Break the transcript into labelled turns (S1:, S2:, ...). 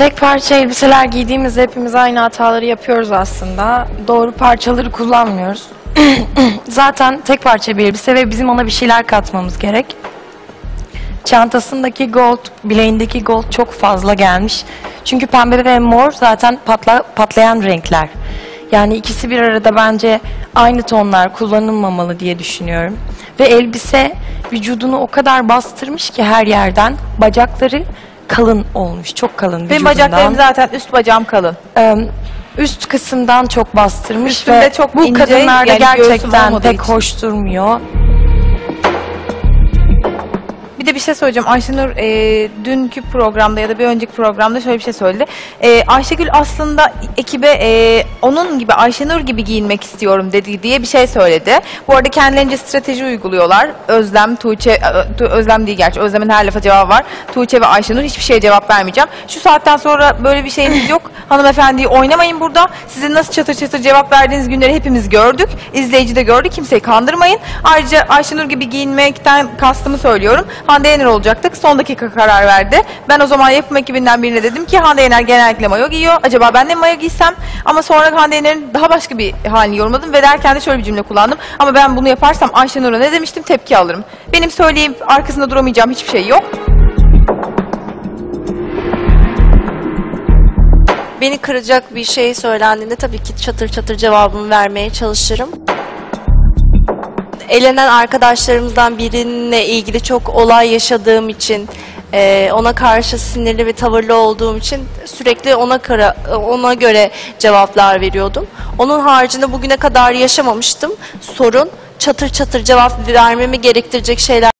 S1: tek parça elbiseler giydiğimizde hepimiz aynı hataları yapıyoruz aslında. Doğru parçaları kullanmıyoruz. Zaten tek parça bir elbise ve bizim ona bir şeyler katmamız gerek. Çantasındaki gold, bileğindeki gold çok fazla gelmiş. Çünkü pembe ve mor zaten patla, patlayan renkler. Yani ikisi bir arada bence aynı tonlar kullanılmamalı diye düşünüyorum. Ve elbise vücudunu o kadar bastırmış ki her yerden bacakları kalın olmuş. Çok kalın
S2: Benim
S1: vücudundan.
S2: bacaklarım zaten üst bacağım kalın.
S1: Ee, üst kısımdan çok bastırmış
S2: Üstünde
S1: ve
S2: çok
S1: bu
S2: ince,
S1: kadınlarda
S2: yani göğsüm
S1: gerçekten
S2: olmadığı
S1: pek
S2: için.
S1: hoş durmuyor.
S2: Bir de bir şey söyleyeceğim. Ayşenur e, dünkü programda ya da bir önceki programda şöyle bir şey söyledi. E, Ayşegül aslında ekibe e, onun gibi Ayşenur gibi giyinmek istiyorum dedi diye bir şey söyledi. Bu arada kendilerince strateji uyguluyorlar. Özlem, Tuğçe, e, Özlem değil gerçi. Özlem'in her lafa cevabı var. Tuğçe ve Ayşenur hiçbir şeye cevap vermeyeceğim. Şu saatten sonra böyle bir şeyimiz yok. Hanımefendiyi oynamayın burada. Sizin nasıl çatır çatır cevap verdiğiniz günleri hepimiz gördük. İzleyici de gördü. Kimseyi kandırmayın. Ayrıca Ayşenur gibi giyinmekten kastımı söylüyorum. Hande Yener olacaktık. Son dakika karar verdi. Ben o zaman yapım ekibinden birine dedim ki Hande Yener genellikle mayo giyiyor. Acaba ben de mayo giysem? Ama sonra Hande Yener'in daha başka bir halini yorumladım ve derken de şöyle bir cümle kullandım. Ama ben bunu yaparsam Ayşenur'a ne demiştim? Tepki alırım. Benim söyleyip arkasında duramayacağım hiçbir şey yok.
S3: Beni kıracak bir şey söylendiğinde tabii ki çatır çatır cevabımı vermeye çalışırım. Elenen arkadaşlarımızdan birinle ilgili çok olay yaşadığım için, eee, ona karşı sinirli ve tavırlı olduğum için sürekli ona kara, ona göre cevaplar veriyordum. Onun haricinde bugüne kadar yaşamamıştım. Sorun çatır çatır cevap vermemi gerektirecek şeyler